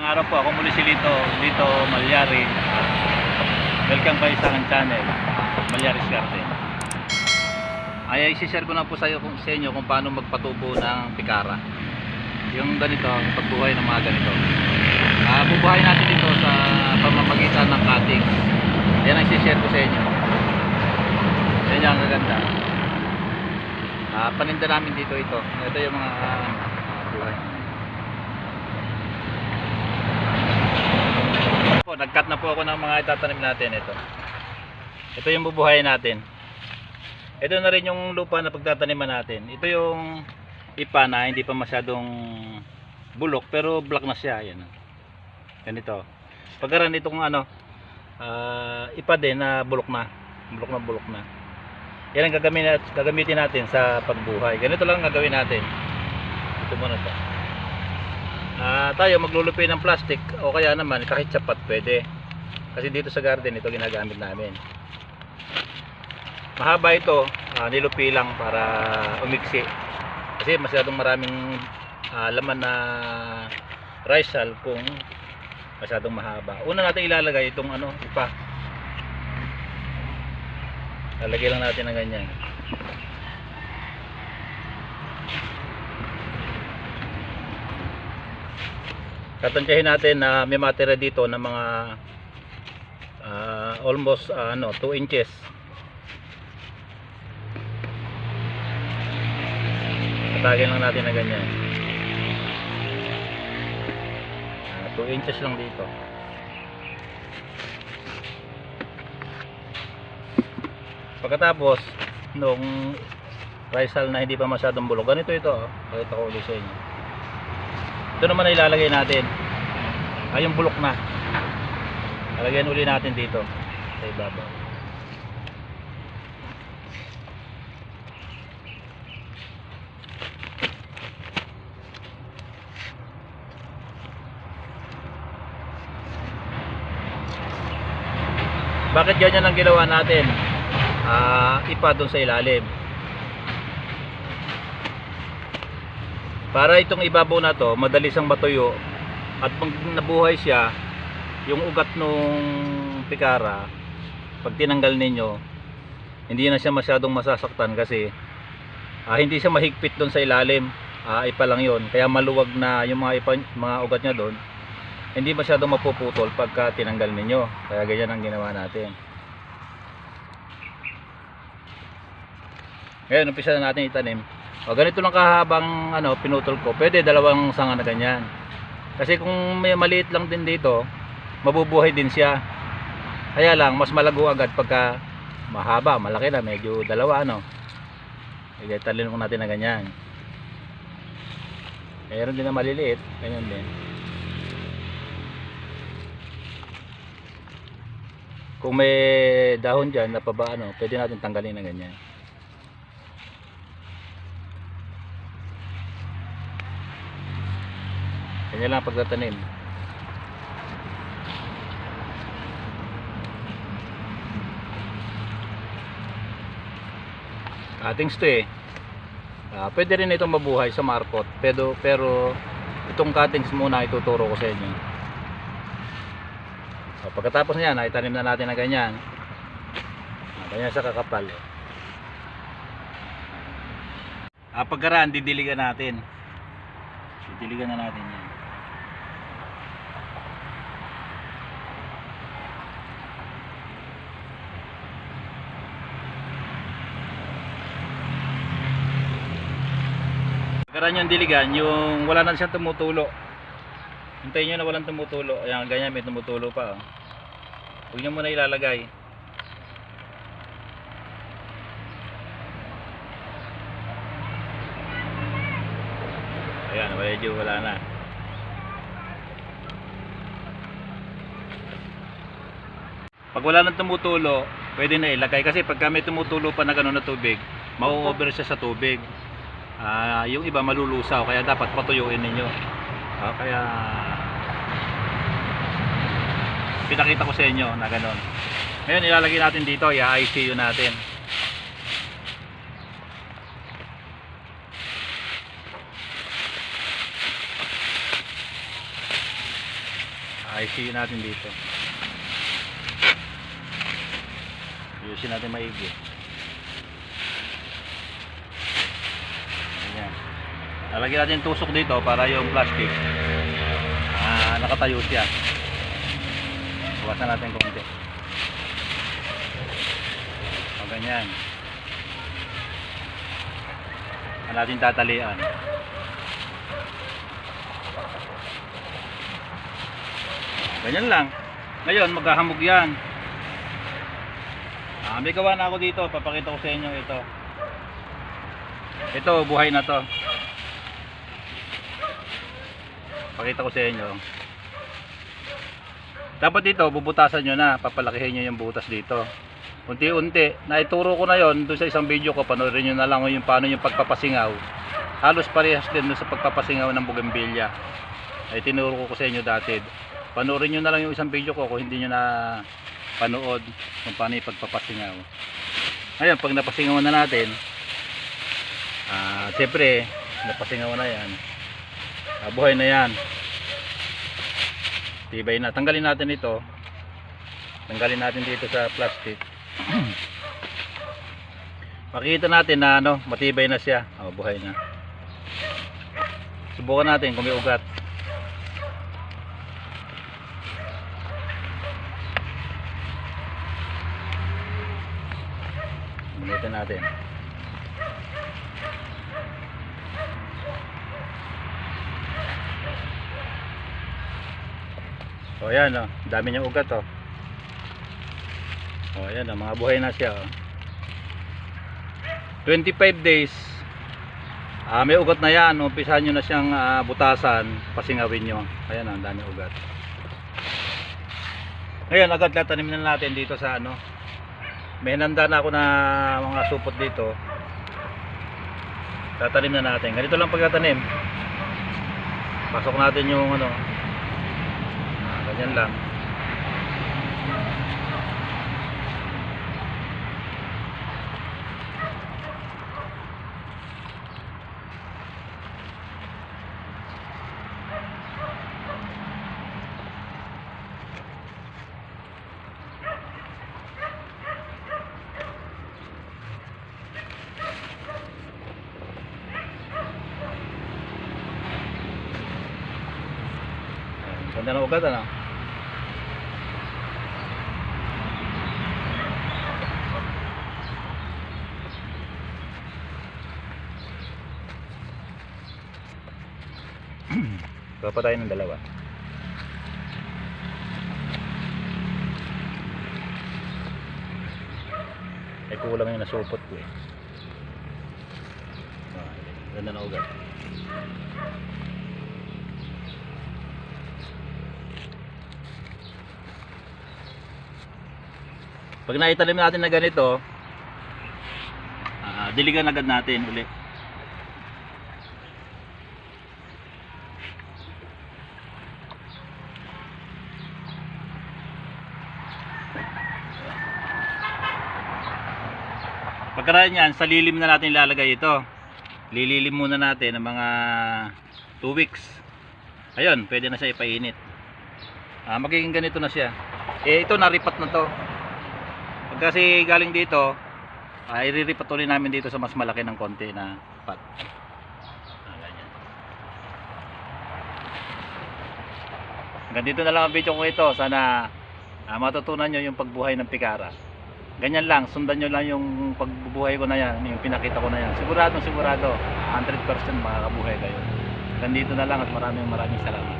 Ang araw po, ako muli si Lito, Lito Malyari. Welcome kayo sa aking channel, Malyaris Garden. Ay, isi-share ko na po sa, iyo, kung- sa inyo kung paano magpatubo ng pikara. Yung ganito, yung pagbuhay ng mga ganito. Ah, bubuhayin natin dito sa pamamagitan ng cutting. Yan ang isi-share ko sa inyo. Yan yung ang gaganda. Ah, paninda namin dito ito. Ito yung mga ah, buhay. Po, nag-cut na po ako ng mga itatanim natin ito. Ito yung bubuhayin natin. Ito na rin yung lupa na pagtataniman natin. Ito yung ipa na hindi pa masyadong bulok pero black na siya. Yan. Ganito. Pagkaran itong ano, ah, ipa din na bulok na. Bulok na bulok na. Yan ang gagamitin, natin sa pagbuhay. Ganito lang ang gagawin natin. Ito muna to. Ah, tayo maglulupi ng plastic o kaya naman kahit sapat pwede. Kasi dito sa garden ito ginagamit namin. Mahaba ito, ah, nilupi lang para umiksi. Kasi masyadong maraming ah, laman na rice kung masyadong mahaba. Una natin ilalagay itong ano, ipa. Lalagay lang natin ng ganyan. Tatantyahin natin na may matira dito ng mga ah, almost ah, ano 2 inches. Patagin lang natin na ganyan. 2 inches lang dito. Pagkatapos nung hull na hindi pa masyadong bulok, ganito ito, oh. pakita ko ulit sa inyo. Ito naman na ilalagay natin. Ay, yung bulok na. Lalagyan uli natin dito sa ibabaw. Bakit ganyan ang ginawa natin? Ah, ipa doon sa ilalim. Para itong ibabaw na to, madali siyang matuyo at pag nabuhay siya, yung ugat nung pikara, pag tinanggal ninyo, hindi na siya masyadong masasaktan kasi ah, hindi siya mahigpit doon sa ilalim. Ah, ipa lang yon Kaya maluwag na yung mga, ipa, mga ugat niya doon. Hindi masyadong mapuputol pagka tinanggal ninyo. Kaya ganyan ang ginawa natin. Ngayon, umpisa na natin itanim. O, ganito lang kahabang ano, pinutol ko. Pwede dalawang sanga na ganyan. Kasi kung may maliit lang din dito, mabubuhay din siya. Kaya lang, mas malago agad pagka mahaba, malaki na, medyo dalawa ano. Kaya talin natin na ganyan. Meron din na maliliit, ganyan din. Kung may dahon dyan na paba ano, pwede natin tanggalin na ganyan. Ganyan lang ang pagtatanim. Cuttings to eh. Ah, pwede rin itong mabuhay sa markot. Pero, pero itong cuttings muna ituturo ko sa inyo. So, pagkatapos niyan, itanim na natin na ganyan. Ah, ganyan sa kakapal. Eh. Ah, pagkaraan, didiligan natin. Didiligan na natin yan. Pagkaraan yung diligan, yung wala na siyang tumutulo. Hintayin nyo na walang tumutulo. Ayan, ganyan may tumutulo pa. Oh. Huwag nyo muna ilalagay. Ayan, medyo wala na. Pag wala nang tumutulo, pwede na ilagay. Kasi pag may tumutulo pa na gano'n na tubig, mau-over siya sa tubig. Ah, yung iba malulusaw, kaya dapat patuyuin ninyo. Ah, kaya pinakita ko sa inyo na gano'n. Ngayon ilalagay natin dito, i-ICU natin. ICU natin dito. Ayusin natin maigi. Ayan. Lalagyan natin tusok dito para yung plastic ah, nakatayo siya. Bawasan natin konti. O ganyan. Ang natin tatalian. Ganyan lang. Ngayon, maghahamog yan. Ah, may gawa na ako dito. Papakita ko sa inyo ito. Ito, buhay na to. Pakita ko sa inyo. Dapat dito, bubutasan nyo na. Papalakihin nyo yung butas dito. Unti-unti. Naituro ko na yon doon sa isang video ko. Panoorin nyo na lang yung paano yung pagpapasingaw. Halos parehas din doon sa pagpapasingaw ng bugambilya. Ay tinuro ko sa inyo dati. Panoorin nyo na lang yung isang video ko kung hindi nyo na panood kung paano yung pagpapasingaw. Ngayon, pag napasingaw na natin, ah, siyempre, napasingaw na yan. Ah, na yan. Tibay na. Tanggalin natin ito. Tanggalin natin dito sa plastic. Makikita natin na ano, matibay na siya. Oh, buhay na. Subukan natin kung may ugat. Ulitin natin. O yan o, dami niyang ugat o. O yan o, mga buhay na siya o. 25 days. Ah, may ugat na yan, umpisahan niyo na siyang ah, butasan, pasingawin niyo. Ayan o, ang dami ugat. Ngayon, agad tatanim na natin dito sa ano. May hinanda na ako na mga supot dito. Tatanim na natin. Ganito lang pagtatanim. Pasok natin yung ano, ganyan lang. Ganda ng ugat ano? Gawa pa tayo ng dalawa. Ay kulang yung nasupot ko eh. Ah, Ganda na ugat. Pag naitalim natin na ganito, ah, diligan agad natin uli. Pagkaraan yan, sa lilim na natin ilalagay ito. Lililim muna natin ng mga 2 weeks. Ayun, pwede na siya ipainit. Ah, magiging ganito na siya. Eh, ito naripat na to. Kasi galing dito, ay iriripat ulit namin dito sa mas malaki ng konti na pot. Ah. Hanggang dito na lang ang video ko ito. Sana ah, matutunan nyo yung pagbuhay ng pikara. Ganyan lang, sundan nyo lang yung pagbubuhay ko na yan, yung pinakita ko na yan. Sigurado, sigurado, 100% makakabuhay kayo. Hanggang dito na lang at maraming maraming salamat.